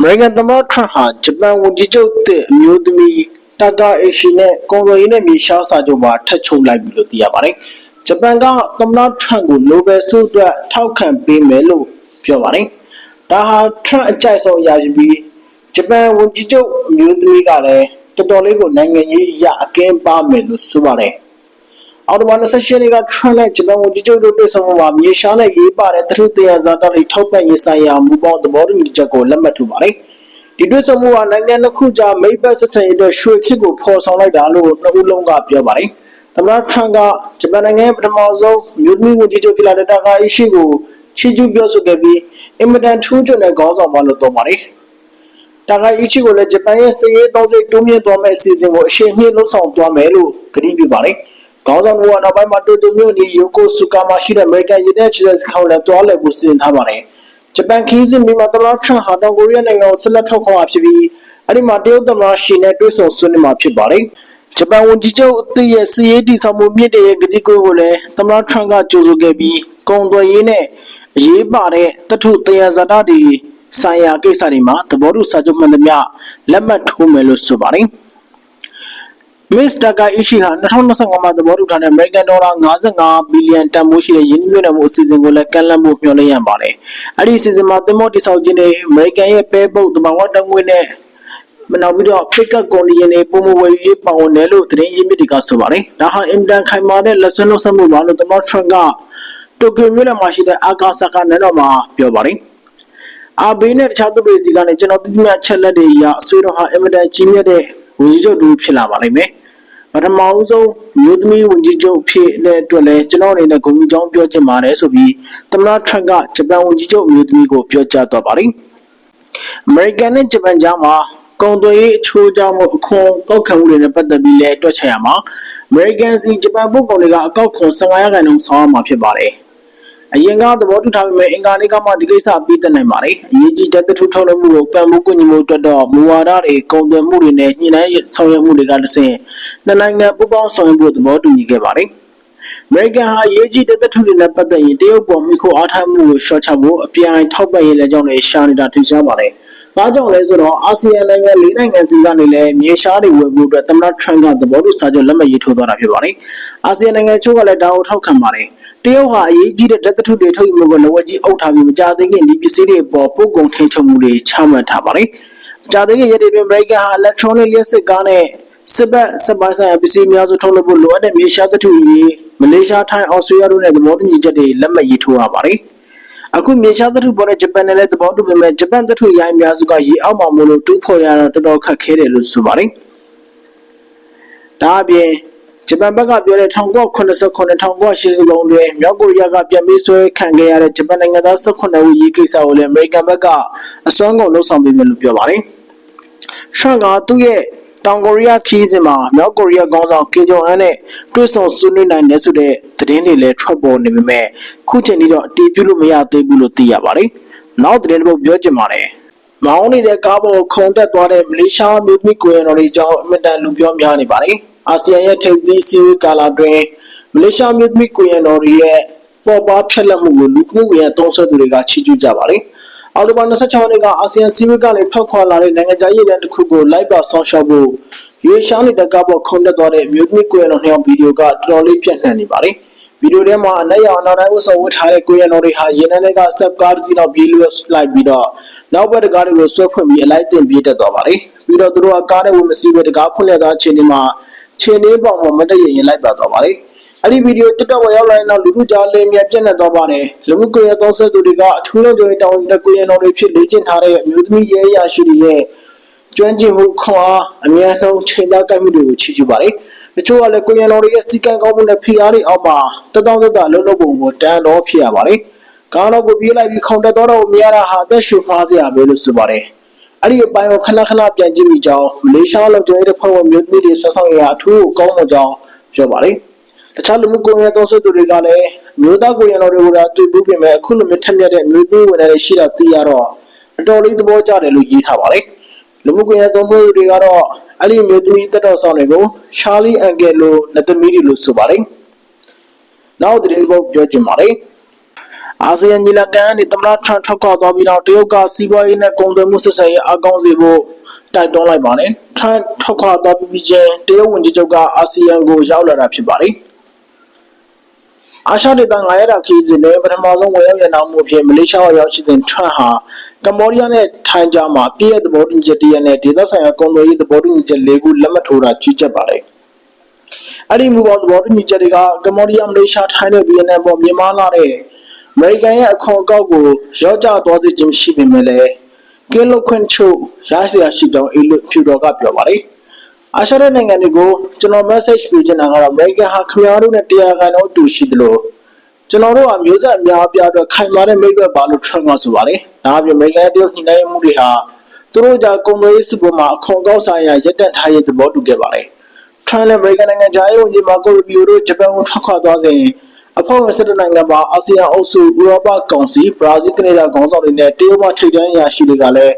အမေရိကန်သမ္မတထရန့်ဟာဂျပန်ဝန်ကြီးချုပ်တဲ့အမျိုးသမီးတာကာအေရှိနဲ့ကွန်ဂရီနဲ့မြေရှားစာချုပ်မှာထပ်ချုပ်လိုက်ပြီလို့သိရပါတယ်။ဂျပန်ကသမ္မတထရန့်ကိုနိုဘယ်ဆုအတွက်ထောက်ခံပေးမယ်လို့ပြောပါတယ်။ဒါဟာထရန့်အကြိုက်ဆုံးအရာဖြစ်ပြီးဂျပန်ဝန်ကြီးချုပ်အမျိုးသမီးကလည်းတော်တော်လေးကိုနိုင်ငံရေးအရာအကင်းပါမယ်လို့ဆိုပါတယ်။ အော်တိုဘာ28ရက်နေ့ကထရန့်နဲ့ဂျပန်ဝန်ကြီးချုပ်တို့တွေ့ဆုံမှုမှာမြေရှားနဲ့ရေးပါတဲ့သထုတရားဇာတာတွေထောက်ပံ့ရေးဆိုင်ရာမူပေါင်းသဘောတူညီချက်ကိုလက်မှတ်ထိုးပါတယ်။ဒီတွေ့ဆုံမှုဟာနိုင်ငံတစ်ခုကြားမိတ်ဘက်ဆက်ဆံရေးအတွက်ရွှေခေတ်ကိုဖော်ဆောင်လိုက်တာလို့နှစ်ဦးလုံးကပြောပါတယ်။သမ္မတထရန့်ကဂျပန်နိုင်ငံရဲ့ပထမဆုံးမြို့သမီးဝန်ကြီးချုပ်ဖြစ်လာတဲ့တာကာအီရှိကိုချီးကျူးပြောဆိုခဲ့ပြီးအင်မတန်ထူးချွန်တဲ့ခေါင်းဆောင်မလို့သုံးပါတယ်။တာဂါအီချီကိုလည်းဂျပန်ရဲ့စစ်ရေးသုံးစိတ်တိုးမြင့်သွားမယ့်အစီအစဉ်ကိုအရှိန်မြင့်လှုပ်ဆောင်သွားမယ်လို့ကတိပြုပါတယ်။ ခေါင်းဆောင်ကနောက်ပိုင်းမှာတိုတိုမျိုးနီယိုကိုဆူကာမှာရှိတဲ့အမေရိကန်ရတဲ့ချီတဲ့စခေါင်းနဲ့တွားလည်ဖို့စီစဉ်ထားပါတယ်။ဂျပန်ခီးစဉ်မြန်မာသမ္မတထရန့်ဟာတောင်ကိုရီးယားနိုင်ငံကိုဆက်လက်ထောက်ခံမှာဖြစ်ပြီးအဲ့ဒီမှာတရုတ်သမ္မတရှီနဲ့တွေ့ဆုံဆွေးနွေးမှာဖြစ်ပါတယ်။ဂျပန်ဝန်ကြီးချုပ်အသစ်ရဲ့စစ်ရေးတည်ဆောက်မှုမြင့်တဲ့ရဲ့ကတိကဝတ်ကိုလည်းသမ္မတထရန့်ကကြိုဆိုခဲ့ပြီးကုန်သွယ်ရေးနဲ့အရေးပါတဲ့တထုတရားဇာတာတွေဆိုင်ရာကိစ္စတွေမှာသဘောတူစာချုပ်မှန်သမျှလက်မှတ်ထိုးမယ်လို့ဆိုပါတယ်။ Miss Taka Ishi ဟာ2025မှာသဘောတူထားတဲ့ American Dollar 55ဘီလီယံတန်ဖိုးရှိတဲ့ယင်းနှိမ့်မြုပ်နှံမှုအစီအစဉ်ကိုလည်းကမ်းလှမ်းဖို့မျှော်လင့်ရပါတယ်။အဲ့ဒီအစီအစဉ်မှာသင်္ဘောတိဆောက်ခြင်းတွေ American ရဲ့ပဲပုတ်တဘာဝတငွေနဲ့နောက်ပြီးတော့ Pickup ကွန်ဒီယန်တွေပုံမဝယ်ရေးပါဝင်တယ်လို့သတင်းရင်းမြစ်တွေကဆိုပါတယ်။ဒါဟာအင်တန်ခိုင်မာတဲ့လက်ဆွဲနှုတ်ဆက်မှုပါလို့သမ္မတ Trump ကတိုကျိုမြို့နယ်မှာရှိတဲ့အာကာဆာကာနယ်တော်မှာပြောပါတယ်။အာဘေးနဲ့တခြားသူတွေစီကနေကျွန်တော်သိသမျှချက်လက်တွေအရအဆွေတော်ဟာအင်မတန်ကြီးမြတ်တဲ့ဝန်ကြီးချုပ်တူဖြစ်လာပါလိမ့်မယ်။ပ ထမဦးဆုံးမျိုးသမီးဝန်ကြီးချုပ်ဖြစ်တဲ့အတွက်လည်းကျွန်တော်အနေနဲ့ဂုဏ်ယူကြောင်းပြောချင်ပါတယ်ဆိုပြီးသမ္မတထရန့်ကဂျပန်ဝန်ကြီးချုပ်အမျိုးသမီးကိုပြောကြားသွားပါလိမ့်။အမေရိကန်နဲ့ဂျပန်ကြားမှာကုန်သွယ်ရေးအချိုးအကြောင်းကိုအခွန်ကောက်ခံမှုတွေနဲ့ပတ်သက်ပြီးလည်းတွက်ချက်ရမှာအမေရိကန်စီဂျပန်ပုဂ္ဂိုလ်တွေကအကောက်ခွန်15ရာခိုင်နှုန်းဆောင်ရမှာဖြစ်ပါတယ်။ အရင်ကသဘောတူထားပေမဲ့အင်္ဂါနေ့ကမှဒီကိစ္စအပြီးသက်နိုင်ပါတယ်။အရေးကြီးတဲ့တထုထုတ်လုပ်မှုကိုပံ့ပိုးကူညီမှုအတွက်တော့မူဝါဒတွေကုန်သွယ်မှုတွေနဲ့ညှိနှိုင်းဆောင်ရွက်မှုတွေကတဆင့်နှစ်နိုင်ငံပူးပေါင်းဆောင်ရွက်ဖို့သဘောတူညီခဲ့ပါတယ်။အမေရိကန်ဟာအရေးကြီးတဲ့တထုတွေနဲ့ပတ်သက်ရင်တရုတ်ပေါ်မိခိုအားထားမှုကိုရှော့ချဖို့အပြိုင်ထောက်ပံ့ရေးလမ်းကြောင်းတွေရှာနေတာထင်ရှားပါတယ်။ဘာကြောင့်လဲဆိုတော့အာဆီယံနိုင်ငံ၄နိုင်ငံစီကနေလည်းမြေရှားတွေဝယ်ဖို့အတွက်သမ္မတထရန့်ကသဘောတူစာချုပ်လက်မှတ်ရေးထိုးသွားတာဖြစ်ပါတယ်။အာဆီယံနိုင်ငံချို့ကလည်းဒါကိုထောက်ခံပါတယ်။တ ရုတ်ဟာအရေးကြီးတဲ့ဓာတ်သတ္ထုတွေထုတ်ယူမှုကိုလက်ဝဲကြီးအုပ်ထားပြီးမကြာသေးခင်ဒီပစ္စည်းတွေပေါ်ပို့ကုန်ထိန်းချုပ်မှုတွေချမှတ်ထားပါတယ်။မကြာသေးခင်ရက်တွေတွင်အမေရိကန်ဟာ electronic လျှပ်စစ်ကားနဲ့စစ်ဘက်စက်ပိုင်းဆိုင်ရာပစ္စည်းများစွာထုတ်လုပ်ဖို့လိုအပ်တဲ့မြေရှားသတ္ထုရေးမလေးရှားထိုင်းအော်စတြေးလျတို့နဲ့သဘောတူညီချက်တွေလက်မှတ်ရေးထိုးရပါတယ်။အခုမြေရှားသတ္ထုပေါ်တဲ့ဂျပန်နဲ့လည်းသဘောတူပေမဲ့ဂျပန်သတ္ထုရိုင်းအများစုကရေအောက်မှာမို့လို့တူးဖော်ရတော့တော်တော်ခက်ခဲတယ်လို့ဆိုပါတယ်။ဒါအပြင် ဂျပန်ဘက်ကပြောတဲ့1989 1980လုံးတွင်မြောက်ကိုရီးယားကပြန်ပြီးဆွဲခံခဲ့ရတဲ့ဂျပန်နိုင်ငံသား18ဦးရေးကိစ္စကိုလည်းအမေရိကန်ဘက်ကအစွမ်းကုန်လှုံ့ဆော်ပေးမယ်လို့ပြောပါတယ်။ရှန်ကသူ့ရဲ့တောင်ကိုရီးယားခီးစဉ်မှာမြောက်ကိုရီးယားခေါင်းဆောင်ကင်ဂျုံအန်နဲ့တွေ့ဆုံဆွေးနွေးနိုင်တယ်ဆိုတဲ့သတင်းတွေလည်းထွက်ပေါ်နေပေမဲ့ခုချိန်ထိတော့အတည်ပြုလို့မရသေးဘူးလို့သိရပါတယ်။နောက်သတင်းတစ်ပုဒ်ပြောချင်ပါတယ်။မောင်းနေတဲ့ကားပေါ်ခုန်တက်သွားတဲ့မလေးရှားမြို့သမီးကိုရတော်တွေကြောင့်အမတန်လူပြောများနေပါတယ်။ အာဆီယံရဲ့ထိပ်သီးစည်းဝေးကာလတွင်မလေးရှားမြို့သမီးကိုရတော်တွေရဲ့ပေါ်ပါဖြက်လက်မှုကိုလူမှုကွန်ရက်သုံးဆွဲသူတွေကချီးကျူးကြပါတယ်။အော်တိုဘာ26ရက်နေ့ကအာဆီယံစည်းဝေးကနေဖောက်ခွာလာတဲ့နိုင်ငံခြားရေးတန်းတစ်ခုကိုလိုက်ပါဆောင်ရှောက်ဖို့ရွေးရှားနေတဲ့ကားပေါ်ခုန်တက်သွားတဲ့မြို့သမီးကိုရတော်နှစ်ယောက်ဗီဒီယိုကတော်တော်လေးပြန့်နှံ့နေပါတယ်။ဗီဒီယိုထဲမှာအနက်ရောင်နောက်တိုင်းဝတ်ဆောင်ဝတ်ထားတဲ့ကိုရတော်တွေဟာရင်းနှန်းတွေကဆက်ကားတစ်စီးလောက်ပြေးလွှတ်လိုက်ပြီးတော့နောက်ဘက်တကားတွေကိုဆွဲဖွင့်ပြီးအလိုက်တင်ပြေးတက်သွားပါတယ်။ပြီးတော့သူတို့ကကားနဲ့ဝင်မစီးပဲတကားဖွင့်လက်သားချိန်တွေမှာ ခြေနှင်းပေါင်ပေါ်မတက်ရင်လိုက်ပါသွားပါတယ်။အဲ့ဒီဗီဒီယို TikTok ပေါ်ရောက်လာတဲ့နောက်လူထုကြားလင်းမြပြန့်နှံ့သွားပါတယ်။လူမှုကွန်ရက်သုံးဆွဲသူတွေကအထူးလုံးကြိုးတောင်းတဲ့ကိုရတော်တွေဖြစ်လေ့ကျင့်ထားတဲ့အမျိုးသမီးရဲရရှိတွေရဲ့ကျွမ်းကျင်မှုခွန်အားအများနှုန်းချိန်သားကိုက်မှုတွေကိုချီးကျူးပါတယ်။တချို့ကလည်းကိုရတော်တွေရဲ့စီကံကောင်းမှုနဲ့ဖိအားတွေအောက်မှာတတောင်းတတအလုပ်လုပ်ပုံကိုတန်တော်ဖြစ်ရပါတယ်။ကားတော့ကိုပြေးလိုက်ပြီးခုန်တက်တော့တော့မြရတာဟာအသက်ရှူဖားစရာပဲလို့ဆိုပါတယ်။ အဲ့ဒီအပိုင်းကိုခဏခဏပြန်ကြည့်မိကြောင်းမလေးရှားလုံခြုံရေးတပ်ဖွဲ့ဝင်မျိုးသမီးတွေဆွဆောင်ရအထူးကောင်းမွန်ကြောင်းပြောပါတယ်။တခြားလူမှုကွန်ရက်သုံးဆွသူတွေကလည်းမျိုးသားကိုရတော်တွေကိုဒါတွေ့ပြီးပြင်မဲ့အခုလိုမျိုးထက်မြက်တဲ့မျိုးသမီးဝင်တွေရှိတာသိရတော့အတော်လေးသဘောကျတယ်လို့ရေးထားပါတယ်။လူမှုကွန်ရက်သုံးဆွသူတွေကတော့အဲ့ဒီမျိုးသမီးတက်တော်ဆောင်တွေကိုရှာလီအန်ဂယ်လိုနဲ့သမီးတွေလို့ဆိုပါတယ်။နောက်သတင်းပုတ်ပြောချင်ပါတယ်။ အာဆီယံညီလာခံကနေသမ္မတထရန့်ထွက်ခွာသွားပြီးတော့တရုတ်ကစီးပွားရေးနဲ့ကုန်သွယ်မှုဆက်ဆံရေးအကောင်းစေဖို့တိုက်တွန်းလိုက်ပါတယ်ထရန့်ထွက်ခွာသွားပြီးချင်းတရုတ်ဝန်ကြီးချုပ်ကအာဆီယံကိုရောက်လာတာဖြစ်ပါတယ်အာရှဒေသငါရတာခီးစဉ်နဲ့ပထမဆုံးဝင်ရောက်ရနောက်မှုအဖြစ်မလေးရှားရောက်ရှိတဲ့ထရန့်ဟာကမ္ဘောဒီးယားနဲ့ထိုင်းကြားမှာပြည်ရဲ့သဘောတူညီချက်တရက်နဲ့ဒေသဆိုင်ရာကုန်သွယ်ရေးသဘောတူညီချက်၄ခုလက်မှတ်ထိုးတာကြီးကြပ်ပါတယ်။အဲ့ဒီမူပေါင်းသဘောတူညီချက်တွေကကမ္ဘောဒီးယားမလေးရှားထိုင်းနဲ့ဗီယက်နမ်ပေါ်မြန်မာလာတဲ့အ မေရိကန်ရဲ့အခွန်အကောက်ကိုရော့ကျသွားစေခြင်းရှိပေမဲ့လည်းကင်းလွတ်ခွင့်ချုပ်ရရှိရရှိကြောင်းအေလွတ်ဖြူတော်ကပြောပါတယ်။အာရှတဲ့နိုင်ငံတွေကိုကျွန်တော် message ပေးချင်တာကတော့ American ဟာခင်ဗျားတို့နဲ့တရားခံတော့တူရှိသလိုကျွန်တော်တို့ကမျိုးဆက်အများအပြားအတွက်ခိုင်မာတဲ့မိတ်ဘက်ပါလို့ Trump ကဆိုပါတယ်။ဒါအပြင် American တရုတ်ညှိနှိုင်းမှုတွေဟာသူတို့ကြောင့်ကုန်သွယ်ရေးစစ်ပွဲမှာအခွန်ကောက်ဆိုင်ရာရပ်တန့်ထားရေးသဘောတူခဲ့ပါတယ်။ Trump နဲ့ American နိုင်ငံခြားရေးဝန်ကြီးမာကိုရူဘီယိုတို့ဂျပန်ကိုထွက်ခွာသွားစဉ် အဖွဲ့ဝင်စစ်နိုင်ငံပါအာဆီယံအုပ်စုဥရောပကောင်စီဘရာဇီးကနေဒါခေါင်းဆောင်တွေနဲ့တရုတ်မှထိပ်တန်းအရာရှိတွေကလည်း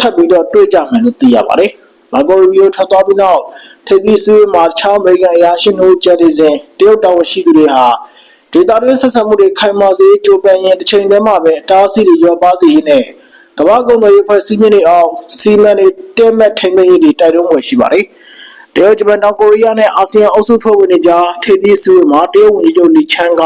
ထပ်ပြီးတော့တွေ့ကြမယ်လို့သိရပါတယ်။မာကိုရူဘီယိုထွက်သွားပြီးနောက်ထိပ်သီးစည်းဝေးမှာချောင်းအမေရိကန်အရာရှိတို့ကြတဲ့စဉ်တရုတ်တာဝန်ရှိသူတွေဟာဒေတာတွင်းဆက်ဆံမှုတွေခိုင်မာစေကြိုးပမ်းရင်တစ်ချိန်တည်းမှာပဲတားဆီးတွေရောပါစေရင်းနဲ့ကမ္ဘာကုန်သွယ်ရေးဖွဲ့စည်းမျဉ်းတွေအောင်စီမံတွေတဲမဲ့ထိန်းသိမ်းရေးတွေတိုက်တွန်းဝယ်ရှိပါတယ်။ တရုတ်ဂျပန်တောင်ကိုရီးယားနဲ့အာဆီယံအုပ်စုဖွဲ့ဝင်တွေကြားထိပ်သီးစည်းဝေးမှာတရုတ်ဝန်ကြီးချုပ်လီချန်းက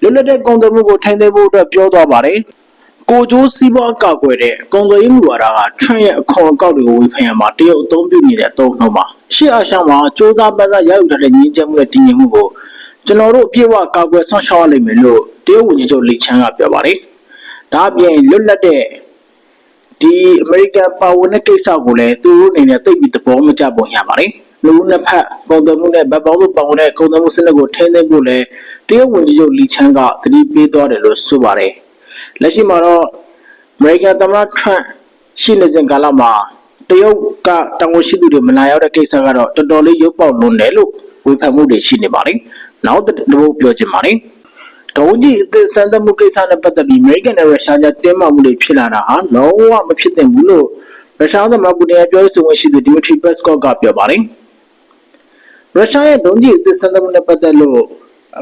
လွတ်လပ်တဲ့ကုန်သွယ်မှုကိုထိန်းသိမ်းဖို့အတွက်ပြောသွားပါတယ်။ကိုကျိုးစီးပွားကောက်ွယ်တဲ့ကုန်သွယ်ရေးမူဝါဒကထရန့်ရဲ့အခွန်အကောက်တွေကိုဝေဖန်ရမှာတရုတ်အသုံးပြုနေတဲ့အသုံးနှုန်းပါ။ရှေ့အာရှမှာစ조사ပန်းစားရယူထားတဲ့ညီကျမှုနဲ့တည်ငြိမ်မှုကိုကျွန်တော်တို့အပြည့်အဝကာကွယ်ဆောင်ရှောက်ရလိမ့်မယ်လို့တရုတ်ဝန်ကြီးချုပ်လီချန်းကပြောပါတယ်။ဒါအပြင်လွတ်လပ်တဲ့ ဒီအမေရိကန်ပါဝင်တဲ့ကိစ္စကိုလည်းသူတို့အနေနဲ့သိပြီးသဘောမကျပုံရပါတယ်။လူဦးနှစ်ဖက်ပုံသဏ္ဍာန်နဲ့ဗတ်ပေါင်းလို့ပါဝင်တဲ့ကုန်သွယ်မှုစနစ်ကိုထိန်းသိမ်းဖို့လည်းတရုတ်ဝန်ကြီးချုပ်လီချန်းကသတိပေးသွားတယ်လို့ဆိုပါတယ်။လက်ရှိမှာတော့အမေရိကန်သမ္မတထရန့်ရှိနေစဉ်ကာလမှာတရုတ်ကတောင်ကိုရှိသူတွေမလာရောက်တဲ့ကိစ္စကတော့တော်တော်လေးရုပ်ပေါက်လွန်တယ်လို့ဝေဖန်မှုတွေရှိနေပါတယ်။နောက်တစ်ပုတ်ပြောချင်ပါတယ်။ ဒုံးကြီးအသစ်စမ်းသပ်မှုကိစ္စနဲ့ပတ်သက်ပြီးအမေရိကန်နဲ့ရုရှားကြားတင်းမာမှုတွေဖြစ်လာတာဟာလုံးဝမဖြစ်သင့်ဘူးလို့ရုရှားသမ္မတပူတင်ရဲ့ပြောဆိုဝင်ရှိသူဒီမီထရီပက်စကော့ကပြောပါတယ်။ရုရှားရဲ့ဒုံးကြီးအသစ်စမ်းသပ်မှုနဲ့ပတ်သက်လို့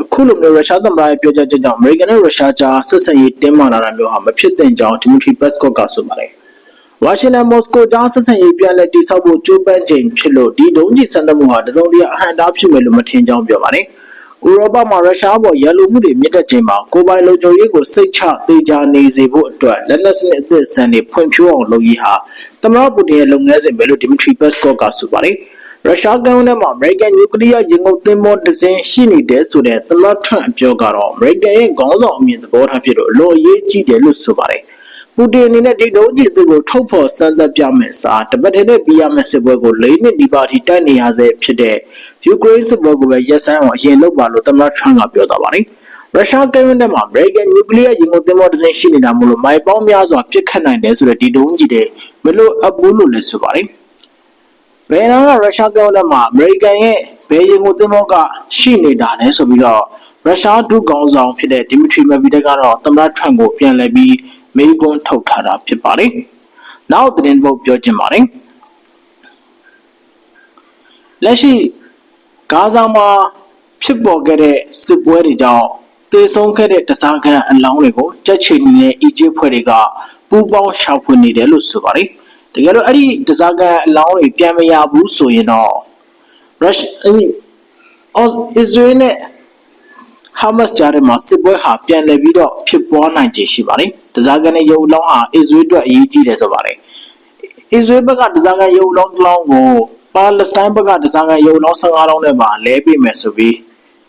အခုလိုမျိုးရုရှားသမ္မတရဲ့ပြောကြားချက်ကြောင့်အမေရိကန်နဲ့ရုရှားကြားဆက်ဆံရေးတင်းမာလာတာမျိုးဟာမဖြစ်သင့်ကြောင်းဒီမီထရီပက်စကော့ကဆိုပါတယ်။ဝါရှင်တန်မော်စကိုကြားဆက်ဆံရေးပြန်လည်တည်ဆောက်ဖို့ကြိုးပမ်းချိန်ဖြစ်လို့ဒီဒုံးကြီးစမ်းသပ်မှုဟာတစုံတရာအဟန့်အတားဖြစ်မယ်လို့မထင်ကြောင်းပြောပါတယ်။ ဥရောပမှာရုရှားပေါ်ရန်လိုမှုတွေမြင့်တက်ချိန်မှာကိုပိုင်လုံခြုံရေးကိုစိတ်ချသေးချာနေစေဖို့အတွက်လက်နက်စနစ်အသစ်ဆန်တွေဖွံ့ဖြိုးအောင်လုပ်ရေးဟာသမ္မတပူတင်ရဲ့လုပ်ငန်းစဉ်ပဲလို့ဒီမီထရီပက်စကော့ကဆိုပါတယ်ရုရှားကမ်းထဲမှာအမေရိကန်နျူကလ িয়ার ရင်ကုန်သင်္ဘောတစ်စင်းရှိနေတယ်ဆိုတဲ့သမ္မတထရန့်အပြောကတော့အမေရိကန်ရဲ့ခေါင်းဆောင်အမြင်သဘောထားဖြစ်လို့အလွန်အရေးကြီးတယ်လို့ဆိုပါတယ် ပူတင်အနေနဲ့ဒီဒုံးကြီးသူကိုထုတ်ဖော်စမ်းသပ်ပြမယ်စာတပတ်တည်းနဲ့ပြီးရမယ့်စစ်ပွဲကို၄နှစ်နီးပါးထိတိုက်နေရဆဲဖြစ်တဲ့ယူကရိန်းစစ်ပွဲကိုပဲရက်စမ်းအောင်အရင်လုပ်ပါလို့သမ္မတထရန့်ကပြောသွားပါတယ်ရုရှားကမ်းရိုးတန်းမှာအမေရိကန်နျူကလ িয়ার ရင်ကုန်သင်္ဘောတစ်စင်းရှိနေတာမို့လို့မိုင်ပေါင်းများစွာပြစ်ခတ်နိုင်တယ်ဆိုတဲ့ဒီဒုံးကြီးတွေမလို့အပူလို့လည်းဆိုပါတယ်ဘယ်နာကရုရှားကမ်းရိုးတန်းမှာအမေရိကန်ရဲ့ဘယ်ရင်ကုန်သင်္ဘောကရှိနေတာလဲဆိုပြီးတော့ရုရှားဒုကောင်ဆောင်ဖြစ်တဲ့ဒီမီထရီမဗီတက်ကတော့သမ္မတထရန့်ကိုပြန်လည်ပြီး မေးခွန်းထုတ်ထားတာဖြစ်ပါတယ်။နောက်သတင်းပုတ်ပြောချင်ပါတယ်။လက်ရှိဂါဇာမှာဖြစ်ပေါ်ခဲ့တဲ့စစ်ပွဲတွေကြောင့်တေဆုံးခဲ့တဲ့တစားခန်းအလောင်းတွေကိုကြက်ချီနီနဲ့အီဂျစ်ဖွဲ့တွေကပူးပေါင်းရှာဖွေနေတယ်လို့ဆိုပါတယ်။တကယ်လို့အဲ့ဒီတစားခန်းအလောင်းတွေပြန်မရဘူးဆိုရင်တော့ရုရှားအဲ့ဒီအော်အစ္စရေးနဲ့ ဟာမတ်စ်ကြားထဲမှာစစ်ပွဲဟာပြန်လည်ပြီးတော့ဖြစ်ပွားနိုင်ခြေရှိပါတယ်။တစားကန်ရဲ့ရုပ်လောင်းဟာအစ္စရေးအတွက်အရေးကြီးတယ်ဆိုပါတယ်။အစ္စရေးဘက်ကတစားကန်ရုပ်လောင်းတစ်လောင်းကိုပါလက်စတိုင်းဘက်ကတစားကန်ရုပ်လောင်း15လောင်းနဲ့ပါလဲပေးမယ်ဆိုပြီး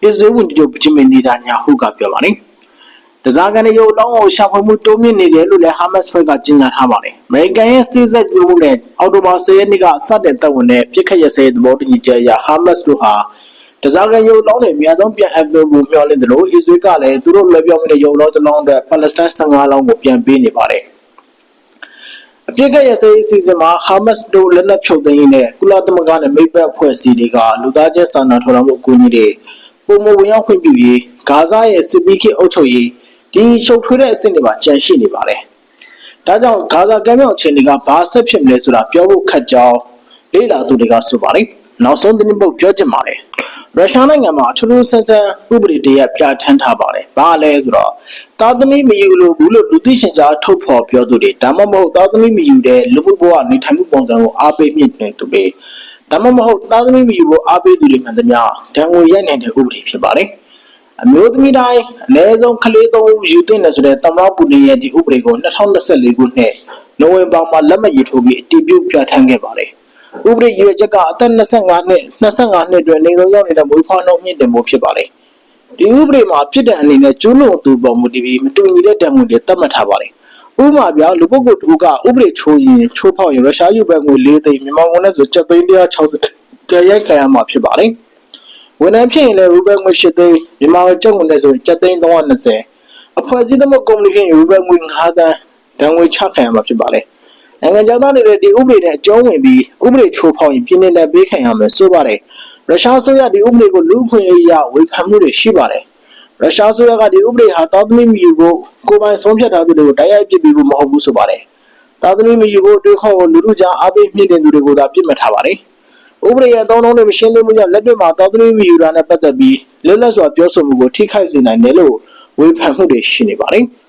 အစ္စရေးဝန်ကြီးချုပ်ပချမင်နီတာညာဟုကပြောပါတယ်။တစားကန်ရဲ့ရုပ်လောင်းကိုရှာဖွေမှုတိုးမြင့်နေတယ်လို့လည်းဟာမတ်စ်ဘက်ကကြေညာထားပါတယ်။အမေရိကန်ရဲ့စစ်ဆက်ပြုမှုနဲ့အော်တိုဘာ10ရက်နေ့ကစတင်တက်ဝင်တဲ့ပြစ်ခတ်ရစဲသဘောတူညီချက်အရဟာမတ်စ်တို့ဟာ တစားကရုပ်လောင်းတွေအများဆုံးပြန်အပ်လို့မျှော်လင့်တယ်လို့အစ္စရေးကလည်းသူတို့လက်ပြောင်းတဲ့ရုပ်လောင်းတစ်လောင်းအတွက်ပါလက်စတိုင်း15လောင်းကိုပြန်ပေးနေပါတယ်အပြစ်ကရစေးအစီအစဉ်မှာဟာမတ်စ်တို့လက်နက်ဖြုတ်သိမ်းရေးနဲ့ကုလသမဂ္ဂနဲ့မိတ်ဘက်အဖွဲ့အစည်းတွေကလူသားချင်းစာနာထောက်ထားမှုအကူအညီတွေပုံမဝင်ရောက်ခွင့်ပြုရေးဂါဇာရဲ့စစ်ပီးခေအုပ်ချုပ်ရေးဒီရှုပ်ထွေးတဲ့အဆင့်တွေမှာကြန့်ရှိနေပါတယ်။ဒါကြောင့်ဂါဇာကမ်းမြောင်အခြေအနေကဘာဆက်ဖြစ်မလဲဆိုတာပြောဖို့ခက်ကြောင်းလေ့လာသူတွေကဆိုပါတယ်။နောက်ဆုံးသတင်းပုတ်ပြောချင်ပါတယ်။ ရုရှားနိုင်ငံမှာထူးထူးဆန်းဆန်းဥပဒေတရက်ပြဋ္ဌာန်းထားပါတယ်။ဘာလဲဆိုတော့သားသမီးမယူလို့ဘူးလို့လူသိရှင်ကြားထုတ်ဖော်ပြောသူတွေဒါမှမဟုတ်သားသမီးမယူတဲ့လူမှုဘဝနေထိုင်မှုပုံစံကိုအားပေးမြင့်တင်သူတွေဒါမှမဟုတ်သားသမီးမယူဖို့အားပေးသူတွေမှန်သမျှဒဏ်ငွေရိုက်နိုင်တဲ့ဥပဒေဖြစ်ပါတယ်။အမျိုးသမီးတိုင်းအနည်းဆုံးကလေးသုံးဦးယူသင့်တယ်ဆိုတဲ့သမ္မတပူတင်ရဲ့ဒီဥပဒေကို2024ခုနှစ်နိုဝင်ဘာမှာလက်မှတ်ရေးထိုးပြီးအတည်ပြုပြဋ္ဌာန်းခဲ့ပါတယ်။ ဥပဒေရွေးချက်ကအသက်25နှစ်25နှစ်အတွင်းနေဆုံးရောက်နေတဲ့မွေးဖွားနှုန်းမြင့်တင်ဖို့ဖြစ်ပါတယ်။ဒီဥပဒေမှာပြည်တဲ့အနေနဲ့ကျူးလွန်သူပေါ်မူတည်ပြီးမတူညီတဲ့တန်ဖိုးတွေသတ်မှတ်ထားပါတယ်။ဥပမာပြလူပုဂ္ဂိုလ်တူကဥပဒေချိုးရင်ချိုးဖောက်ရင်ရုရှားယူဘက်ငွေ၄သိန်းမြန်မာငွေနဲ့ဆို7သိန်း160တရိုက်ခံရမှာဖြစ်ပါတယ်။ဝန်ထမ်းဖြစ်ရင်လည်းရူဘယ်ငွေ8သိန်းမြန်မာကျပ်ငွေနဲ့ဆိုရင်7သိန်း320အဖွဲ့အစည်းသမကုမ္ပဏီဖြစ်ရင်ရူဘယ်ငွေ9သန်းဒဏ်ငွေချခံရမှာဖြစ်ပါတယ် နိုင်ငံခြားသားတွေလည်းဒီဥပဒေနဲ့အကျုံးဝင်ပြီးဥပဒေချိုးဖောက်ရင်ပြည်နယ်နဲ့ပေးခံရမယ်ဆိုပါတယ်ရုရှားဆိုရဒီဥပဒေကိုလူ့အခွင့်အရေးအရဝေဖန်မှုတွေရှိပါတယ်ရုရှားဆိုရကဒီဥပဒေဟာတောင်းသမီးမယူဖို့ကိုယ်ပိုင်ဆုံးဖြတ်ထားသူတွေကိုတိုက်ရိုက်ပြစ်ပြီးဖို့မဟုတ်ဘူးဆိုပါတယ်တာသမီမယူဖို့တွေးခေါ်ကိုလူလူကြားအားပေးမြင့်တင်သူတွေကိုသာပြစ်မှတ်ထားပါတယ်။ဥပဒေရဲ့အသုံးအနှုန်းတွေမရှင်းလင်းမှုကြောင့်လက်တွေ့မှာတာသမီမယူတာနဲ့ပတ်သက်ပြီးလွတ်လပ်စွာပြောဆိုမှုကိုထိခိုက်စေနိုင်တယ်လို့ဝေဖန်မှုတွေရှိနေပါတယ်။